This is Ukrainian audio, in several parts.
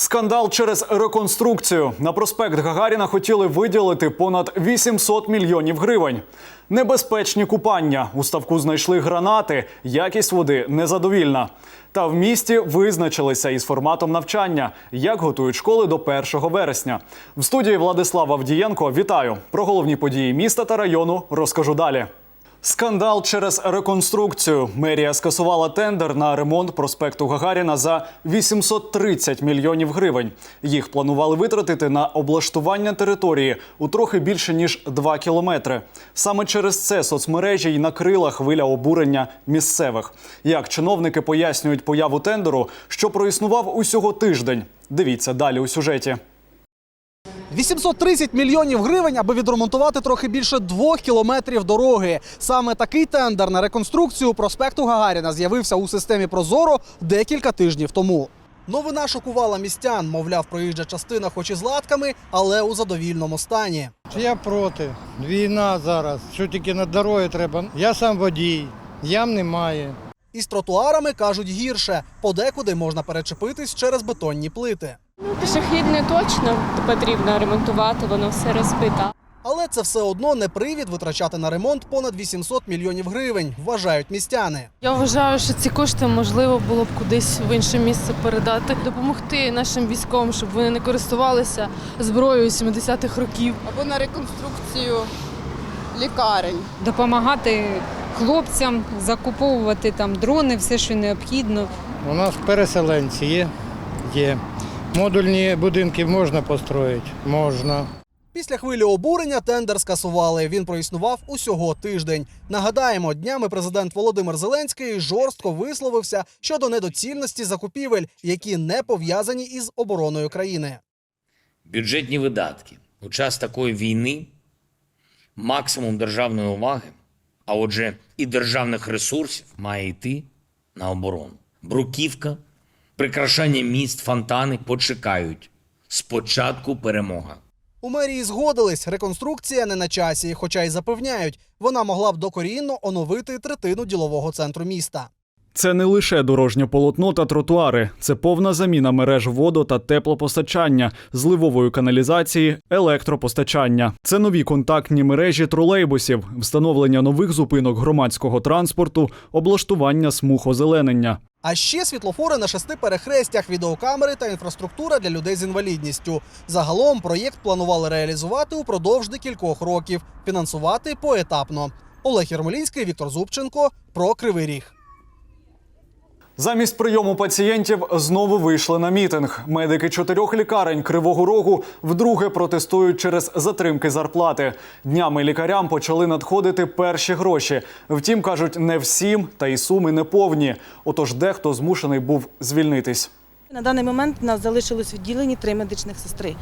Скандал через реконструкцію. На проспект Гагаріна хотіли виділити понад 800 мільйонів гривень. Небезпечні купання. У ставку знайшли гранати. Якість води незадовільна. Та в місті визначилися із форматом навчання, як готують школи до 1 вересня. В студії Владислав Авдієнко вітаю. Про головні події міста та району розкажу далі. Скандал через реконструкцію. Мерія скасувала тендер на ремонт проспекту Гагаріна за 830 мільйонів гривень. Їх планували витратити на облаштування території у трохи більше ніж 2 кілометри. Саме через це соцмережі й накрила хвиля обурення місцевих. Як чиновники пояснюють появу тендеру, що проіснував усього тиждень. Дивіться далі у сюжеті. 830 мільйонів гривень, аби відремонтувати трохи більше двох кілометрів дороги. Саме такий тендер на реконструкцію проспекту Гагаріна з'явився у системі Прозоро декілька тижнів тому. Новина шокувала містян, мовляв, проїжджа частина, хоч і з латками, але у задовільному стані. Я проти. Війна зараз. Що тільки на дороги треба. Я сам водій, ям немає. Із тротуарами кажуть гірше. Подекуди можна перечепитись через бетонні плити. Ну, пішохідне точно потрібно ремонтувати, воно все розбите. Але це все одно не привід витрачати на ремонт понад 800 мільйонів гривень, вважають містяни. Я вважаю, що ці кошти можливо було б кудись в інше місце передати, допомогти нашим військовим, щоб вони не користувалися зброєю 70-х років. або на реконструкцію лікарень. допомагати хлопцям, закуповувати там дрони, все, що необхідно. У нас переселенці є. Є. Модульні будинки можна построїти? Можна. Після хвилі обурення тендер скасували. Він проіснував усього тиждень. Нагадаємо, днями президент Володимир Зеленський жорстко висловився щодо недоцільності закупівель, які не пов'язані із обороною країни. бюджетні видатки у час такої війни, максимум державної уваги, а отже, і державних ресурсів має йти на оборону. Бруківка, прикрашання міст, фонтани почекають. Спочатку перемога. У мерії згодились, реконструкція не на часі, хоча й запевняють, вона могла б докорінно оновити третину ділового центру міста. Це не лише дорожнє полотно та тротуари, це повна заміна мереж водо та теплопостачання, зливової каналізації, електропостачання. Це нові контактні мережі тролейбусів, встановлення нових зупинок громадського транспорту, облаштування смуг озеленення. А ще світлофори на шести перехрестях, відеокамери та інфраструктура для людей з інвалідністю. Загалом проєкт планували реалізувати упродовж декількох років, фінансувати поетапно. Олег Єрмолінський, Віктор Зубченко про Кривий Ріг. Замість прийому пацієнтів знову вийшли на мітинг. Медики чотирьох лікарень Кривого Рогу вдруге протестують через затримки зарплати. Днями лікарям почали надходити перші гроші. Втім, кажуть, не всім, та й суми не повні. Отож, дехто змушений був звільнитись. На даний момент у нас залишилось відділені три медичних сестри.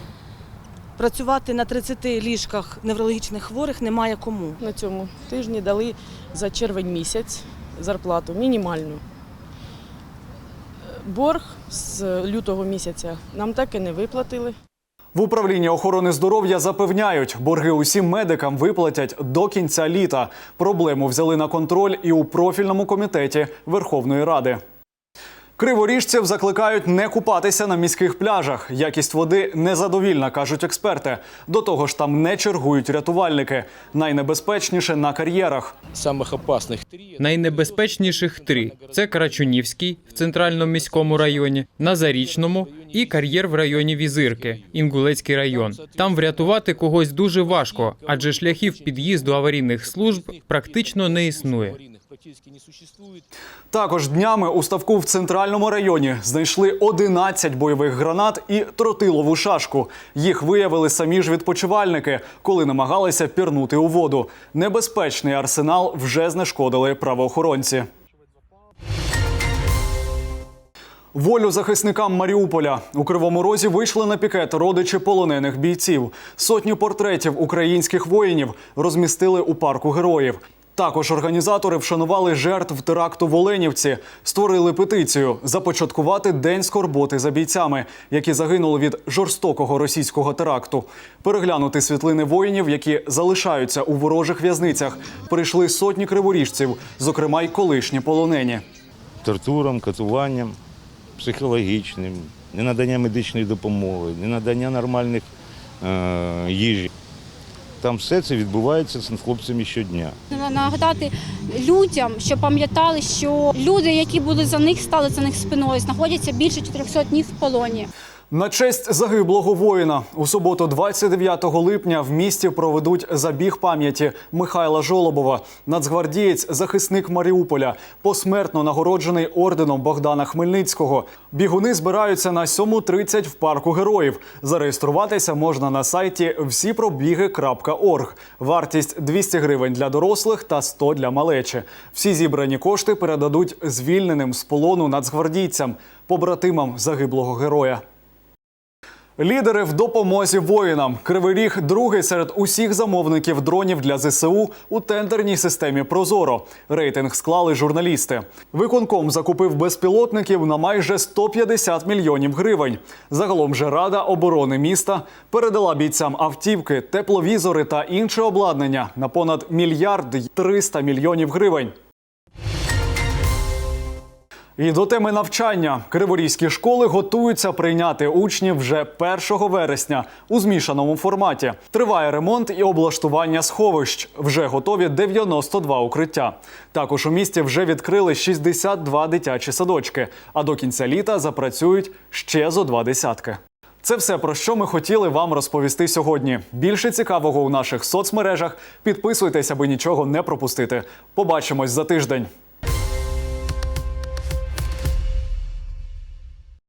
Працювати на 30 ліжках неврологічних хворих немає кому. На цьому тижні дали за червень місяць зарплату мінімальну. Борг з лютого місяця нам так і не виплатили. В управлінні охорони здоров'я запевняють, борги усім медикам виплатять до кінця літа. Проблему взяли на контроль і у профільному комітеті Верховної Ради. Криворіжців закликають не купатися на міських пляжах. Якість води незадовільна, кажуть експерти. До того ж, там не чергують рятувальники. Найнебезпечніше на кар'єрах. самых опасных три. Найнебезпечніших три це Карачунівський в центральному міському районі, на Зарічному і кар'єр в районі Візирки, Інгулецький район. Там врятувати когось дуже важко, адже шляхів під'їзду аварійних служб практично не існує. Практически не существует. Також днями у ставку в центральному районі знайшли 11 бойових гранат і тротилову шашку. Їх виявили самі ж відпочивальники, коли намагалися пірнути у воду. Небезпечний арсенал вже знешкодили правоохоронці. Волю захисникам Маріуполя у Кривому Розі вийшли на пікет родичі полонених бійців. Сотню портретів українських воїнів розмістили у парку героїв. Також організатори вшанували жертв теракту в Оленівці, створили петицію започаткувати день скорботи за бійцями, які загинули від жорстокого російського теракту. Переглянути світлини воїнів, які залишаються у ворожих в'язницях, прийшли сотні криворіжців, зокрема й колишні полонені. тортурам, катуванням психологічним, ненадання медичної допомоги, ненадання нормальних е, їжі. Там все це відбувається з хлопцями щодня. Нагадати людям, що пам'ятали, що люди, які були за них, стали за них спиною, знаходяться більше 400 днів в полоні. На честь загиблого воїна у суботу, 29 липня, в місті проведуть забіг пам'яті Михайла Жолобова. Нацгвардієць, захисник Маріуполя, посмертно нагороджений орденом Богдана Хмельницького. Бігуни збираються на 7.30 в парку героїв. Зареєструватися можна на сайті всіпробіги.орг. Вартість 200 гривень для дорослих та 100 для малечі. Всі зібрані кошти передадуть звільненим з полону нацгвардійцям, побратимам загиблого героя. Лідери в допомозі воїнам. Кривий Ріг другий серед усіх замовників дронів для ЗСУ у тендерній системі Прозоро. Рейтинг склали журналісти. Виконком закупив безпілотників на майже 150 мільйонів гривень. Загалом же Рада оборони міста передала бійцям автівки, тепловізори та інше обладнання на понад мільярд й 300 мільйонів гривень. І до теми навчання криворізькі школи готуються прийняти учнів вже 1 вересня у змішаному форматі. Триває ремонт і облаштування сховищ. Вже готові 92 укриття. Також у місті вже відкрили 62 дитячі садочки. А до кінця літа запрацюють ще зо два десятки. Це все про що ми хотіли вам розповісти сьогодні. Більше цікавого у наших соцмережах. Підписуйтесь, аби нічого не пропустити. Побачимось за тиждень.